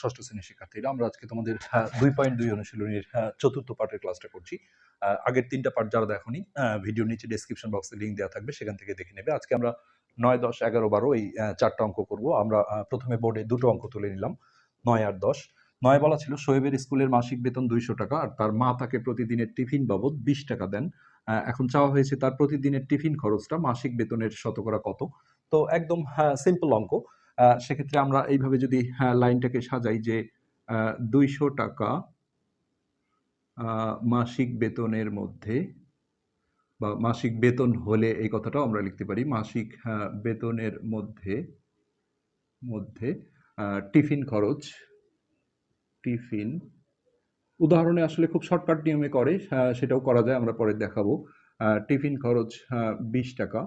ষষ্ঠ শ্রেণির শিক্ষার্থীরা। আমরা আজকে তোমাদের দুই পয়েন্ট দুই অনুশীলনীর চতুর্থ পার্টের ক্লাসটা করছি। আগের তিনটা পার্ট যারা দেখনি ভিডিওর নিচে ডেসক্রিপশন বক্সে লিঙ্ক দেওয়া থাকবে সেখান থেকে দেখে নেবে। আজকে আমরা নয় দশ এগারো বারো এই চারটা অঙ্ক করব। আমরা প্রথমে বোর্ডে দুটো অঙ্ক তুলে নিলাম নয় আর দশ। নয় বলা ছিল শোয়েবের স্কুলের মাসিক বেতন দুইশো টাকা আর তার মা তাকে প্রতিদিনের টিফিন বাবদ বিশ টাকা দেন। এখন চাওয়া হয়েছে তার প্রতিদিনের টিফিন খরচটা মাসিক বেতনের শতকরা কত? তো একদম সিম্পল অঙ্ক। আহ, সেক্ষেত্রে আমরা এইভাবে যদি লাইনটাকে সাজাই যে দুইশো টাকা মাসিক বেতনের মধ্যে বা মাসিক বেতন হলে এই কথাটাও আমরা লিখতে পারি। মাসিক বেতনের মধ্যে মধ্যে টিফিন খরচ, টিফিন। উদাহরণে আসলে খুব শর্টকাট নিয়মে করে সেটাও করা যায়, আমরা পরে দেখাবো। টিফিন খরচ বিশ টাকা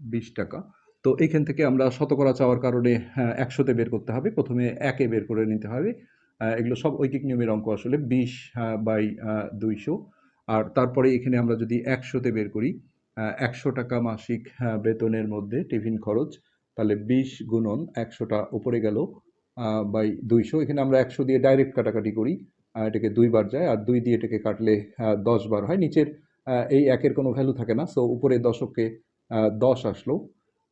বিশ টাকা। তো এখান থেকে আমরা শতকরা চাওয়ার কারণে হ্যাঁ, একশোতে বের করতে হবে। প্রথমে একে বের করে নিতে হবে। এগুলো সব ঐকিক নিয়মের অঙ্ক আসলে। বিশ বাই দুইশো। আর তারপরে এখানে আমরা যদি একশোতে বের করি একশো টাকা মাসিক বেতনের মধ্যে টিফিন খরচ তাহলে বিশ গুণন একশোটা উপরে গেল বাই দুইশো। এখানে আমরা একশো দিয়ে ডাইরেক্ট কাটাকাটি করি এটাকে দুইবার যায়। আর দুই দিয়ে এটাকে কাটলে দশ বার হয়। নিচের এই একের কোনো ভ্যালু থাকে না। সো উপরে দশককে দশ আসলো।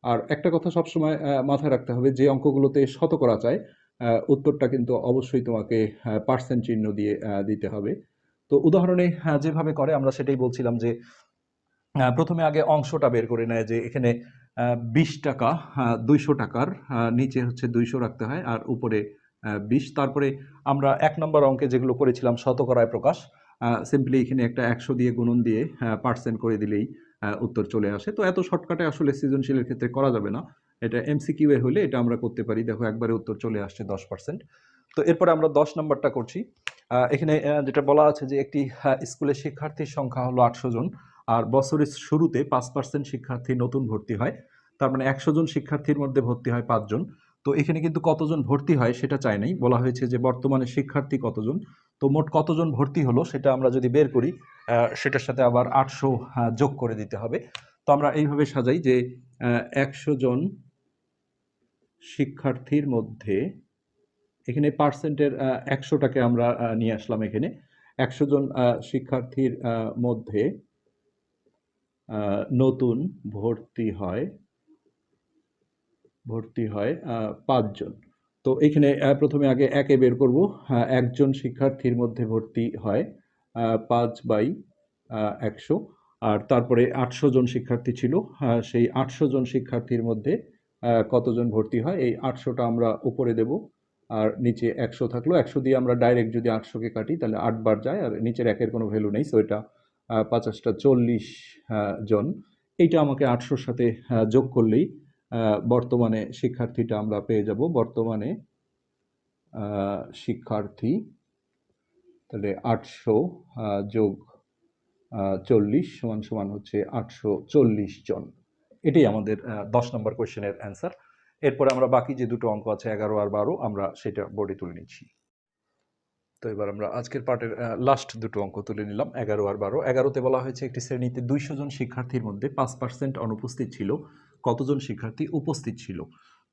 আর একটা কথা সবসময় মাথায় রাখতে হবে যে অঙ্কগুলোতে শতকরা চায় আহ, উত্তরটা কিন্তু অবশ্যই তোমাকে পার্সেন্ট চিহ্ন দিয়ে দিতে হবে। তো উদাহরণে যেভাবে করে আমরা সেটাই বলছিলাম যে প্রথমে আগে অংশটা বের করে নেয় যে এখানে বিশ টাকা দুইশো টাকার নিচে হচ্ছে দুইশো রাখতে হয় আর উপরে বিশ। তারপরে আমরা এক নম্বর অঙ্কে যেগুলো করেছিলাম শতকরায় প্রকাশ সিম্পলি এখানে একটা একশো দিয়ে গুণন দিয়ে পার্সেন্ট করে দিলেই উত্তর চলে আসে। তো এত শর্টকাটে আসলে সৃজনশীলের ক্ষেত্রে করা যাবে না। এটা এমসিকিউ এ হলে এটা আমরা করতে পারি। দেখো একবারে উত্তর চলে আসছে দশ পার্সেন্ট তো এরপরে আমরা দশ নম্বরটা করছি। এখানে যেটা বলা আছে যে একটি আহ, স্কুলের শিক্ষার্থীর সংখ্যা হলো আটশো জন। আর বছরের শুরুতে পাঁচ পার্সেন্ট শিক্ষার্থী নতুন ভর্তি হয়। তার মানে একশো জন শিক্ষার্থীর মধ্যে ভর্তি হয় পাঁচজন। তো এখানে কিন্তু কতজন ভর্তি হয় সেটা চাই নাই। বলা হয়েছে যে বর্তমানে শিক্ষার্থী কতজন? তো মোট কতজন ভর্তি হলো সেটা আমরা যদি বের করি সেটার সাথে আবার আটশো যোগ করে দিতে হবে। তো আমরা এইভাবে সাজাই যে একশো জন শিক্ষার্থীর মধ্যে এখানে পার্সেন্টের একশোটাকে আমরা নিয়ে আসলাম এখানে। একশো জন শিক্ষার্থীর মধ্যে নতুন ভর্তি হয় ভর্তি হয় পাঁচজন। তো এখানে প্রথমে আগে একে বের করব। একজন শিক্ষার্থীর মধ্যে ভর্তি হয় পাঁচ বাই একশো। আর তারপরে আটশো জন শিক্ষার্থী ছিল। সেই আটশো জন শিক্ষার্থীর মধ্যে কতজন ভর্তি হয় এই আটশোটা আমরা উপরে দেব। আর নিচে একশো থাকল। একশো দিয়ে আমরা ডাইরেক্ট যদি আটশোকে কাটি তাহলে আটবার যায়। আর নিচের একের কোনো ভ্যালু নেই সো এটা আহ, পাঁচাশটা চল্লিশ জন। এইটা আমাকে আটশোর সাথে যোগ করলেই বর্তমানে শিক্ষার্থীটা আমরা পেয়ে যাব। বর্তমানে শিক্ষার্থী, তাহলে আটশো যোগ চল্লিশ সমান সমান হচ্ছে আটশো চল্লিশ জন। এটাই আমাদের দশ নম্বর কোয়েশ্চেনের অ্যান্সার। এরপরে আমরা বাকি যে দুটো অঙ্ক আছে, এগারো আর বারো, আমরা সেটা বোর্ডে তুলে নিচ্ছি। তো এবার আমরা আজকের পার্টের লাস্ট দুটো অঙ্ক তুলে নিলাম, এগারো আর বারো। এগারোতে বলা হয়েছে, একটি শ্রেণীতে দুইশো জন শিক্ষার্থীর মধ্যে পাঁচ পার্সেন্ট অনুপস্থিত ছিল। কতজন শিক্ষার্থী উপস্থিত ছিল?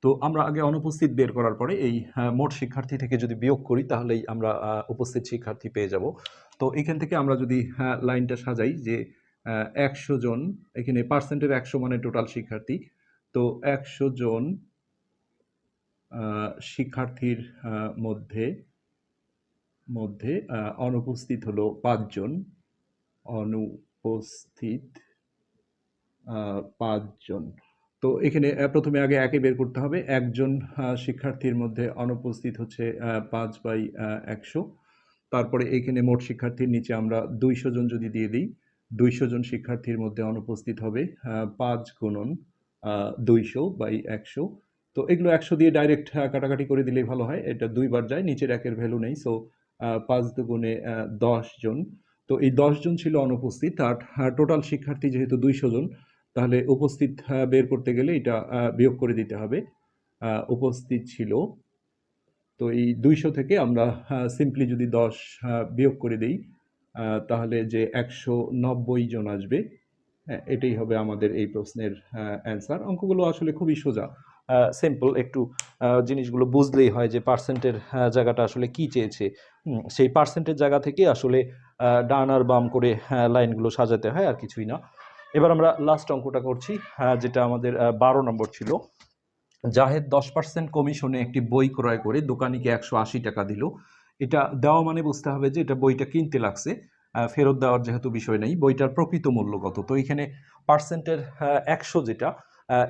তো আমরা আগে অনুপস্থিত বের করার পরে এই মোট শিক্ষার্থী থেকে যদি বিয়োগ করি, তাহলেই আমরা উপস্থিত শিক্ষার্থী পেয়ে যাব। তো এখান থেকে আমরা যদি লাইনটা সাজাই যে একশো জন, এখানে পার্সেন্টের একশো মানে টোটাল শিক্ষার্থী। তো একশো জন শিক্ষার্থীর মধ্যে মধ্যে অনুপস্থিত হলো পাঁচজন অনুপস্থিত পাঁচজন তো এখানে প্রথমে আগে একে বের করতে হবে। একজন শিক্ষার্থীর মধ্যে অনুপস্থিত হচ্ছে পাঁচ বাই একশো। তারপরে এখানে মোট শিক্ষার্থীর নিচে আমরা দুইশো জন যদি দিয়ে দিই, দুইশো জন শিক্ষার্থীর মধ্যে অনুপস্থিত হবে পাঁচ গুণন দুইশো বাই একশো। তো এগুলো একশো দিয়ে ডাইরেক্ট কাটাকাটি করে দিলেই ভালো হয়। এটা দুইবার যায়, নিচের একের ভ্যালু নেই। সো পাঁচ দুগুণে দশ জন। তো এই দশ জন ছিল অনুপস্থিত। আর টোটাল শিক্ষার্থী যেহেতু দুইশো জন তাহলে উপস্থিত বের করতে গেলে এটা বিয়োগ করে দিতে হবে। উপস্থিত ছিল। তো এই দুইশো থেকে আমরা সিম্পলি যদি দশ বিয়োগ করে দিই তাহলে যে একশো নব্বই জন আসবে হ্যাঁ এটাই হবে আমাদের এই প্রশ্নের অ্যান্সার অঙ্কগুলো আসলে খুবই সোজা। সিম্পল একটু জিনিসগুলো বুঝলেই হয় যে পার্সেন্টের জায়গাটা আসলে কি চেয়েছে। সেই পার্সেন্টের জায়গা থেকে আসলে ডান আর বাম করে লাইনগুলো সাজাতে হয়, আর কিছুই না। এবার আমরা লাস্ট অঙ্কটা করছি আহ, যেটা আমাদের বারো নম্বর ছিল। জাহেদ দশ পার্সেন্ট কমিশনে একটি বই ক্রয় করে দোকানিকে একশো আশি টাকা দিল। এটা দেওয়া মানে বুঝতে হবে যে এটা বইটা কিনতে লাগছে ফেরত দেওয়ার যেহেতু বিষয় নেই বইটার প্রকৃত মূল্য কত। তো এখানে পার্সেন্টের একশো যেটা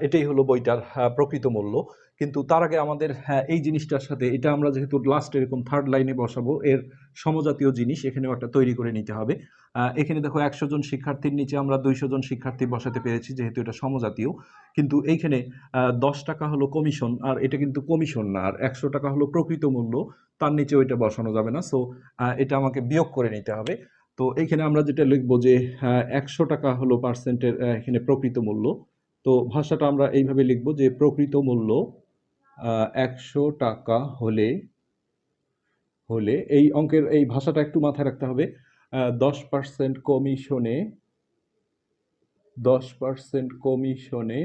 এটাই হলো বইটার প্রকৃত মূল্য। কিন্তু তার আগে আমাদের হ্যাঁ, এই জিনিসটার সাথে এটা আমরা যেহেতু লাস্ট এরকম থার্ড লাইনে বসাবো এর সমজাতীয় জিনিস এখানেও একটা তৈরি করে নিতে হবে। এখানে দেখো একশো জন শিক্ষার্থীর নিচে আমরা দুইশো জন শিক্ষার্থী বসাতে পেরেছি যেহেতু এটা সমজাতীয়। কিন্তু এইখানে দশ টাকা হলো কমিশন আর এটা কিন্তু কমিশন না আর একশো টাকা হলো প্রকৃত মূল্য তার নিচে ওইটা বসানো যাবে না। সো এটা আমাকে বিয়োগ করে নিতে হবে। তো এইখানে আমরা যেটা লিখব যে একশো টাকা হলো পার্সেন্টের এখানে প্রকৃত মূল্য। তো ভাষাটা আমরা এইভাবে লিখব যে প্রকৃত মূল্য একশো টাকা হলে হলে এই অঙ্কের, এই ভাষাটা একটু মাথায় রাখতে হবে। দশ পার্সেন্ট কমিশনে, দশ পার্সেন্ট কমিশনে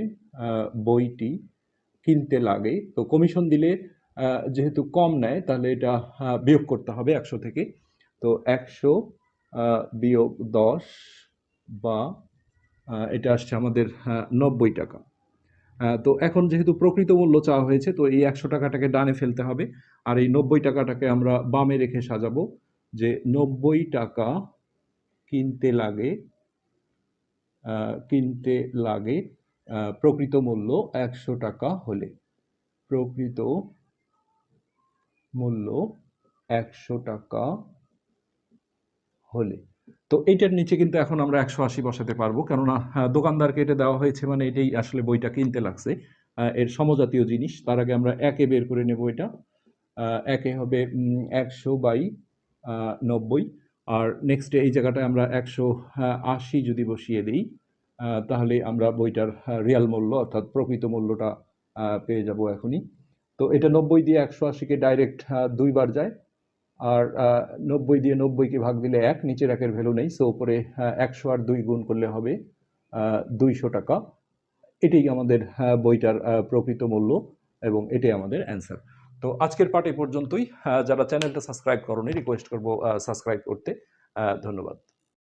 বইটি কিনতে লাগে। তো কমিশন দিলে যেহেতু কম নেয়, তাহলে এটা বিয়োগ করতে হবে একশো থেকে। তো একশো বিয়োগ দশ বা এটা আসছে আমাদের নব্বই টাকা। তো এখন যেহেতু প্রকৃত মূল্য চাওয়া হয়েছে, তো এই একশো টাকাটাকে ডানে ফেলতে হবে। আর এই নব্বই টাকাটাকে আমরা বামে রেখে সাজাবো যে নব্বই টাকা কিনতে লাগে কিনতে লাগে প্রকৃত মূল্য একশো টাকা হলে। প্রকৃত মূল্য একশো টাকা হলে। তো এইটার নিচে কিন্তু এখন আমরা একশো আশি বসাতে পারব। কেননা দোকানদারকে এটা দেওয়া হয়েছে মানে এটাই আসলে বইটা কিনতে লাগছে। এর সমজাতীয় জিনিস। তার আগে আমরা একে বের করে নেব এটা। একে হবে একশো বাই নব্বই। আর নেক্সট এই জায়গাটায় আমরা একশো আশি যদি বসিয়ে দিই তাহলে আমরা বইটার রিয়াল মূল্য অর্থাৎ প্রকৃত মূল্যটা পেয়ে যাব এখনই। তো এটা নব্বই দিয়ে একশো আশিকে ডাইরেক্ট দুইবার যায়। আর নব্বই দিয়ে নব্বইকে ভাগ দিলে এক, নিচের একের ভ্যালু নেই সো ওপরে একশো আর দুই গুণ করলে হবে দুইশো টাকা। এটাই আমাদের বইটার প্রকৃত মূল্য এবং এটাই আমাদের অ্যান্সার তো আজকের পাঠ এ পর্যন্তই। যারা চ্যানেলটা সাবস্ক্রাইব করনি রিকোয়েস্ট করব সাবস্ক্রাইব করতে। ধন্যবাদ।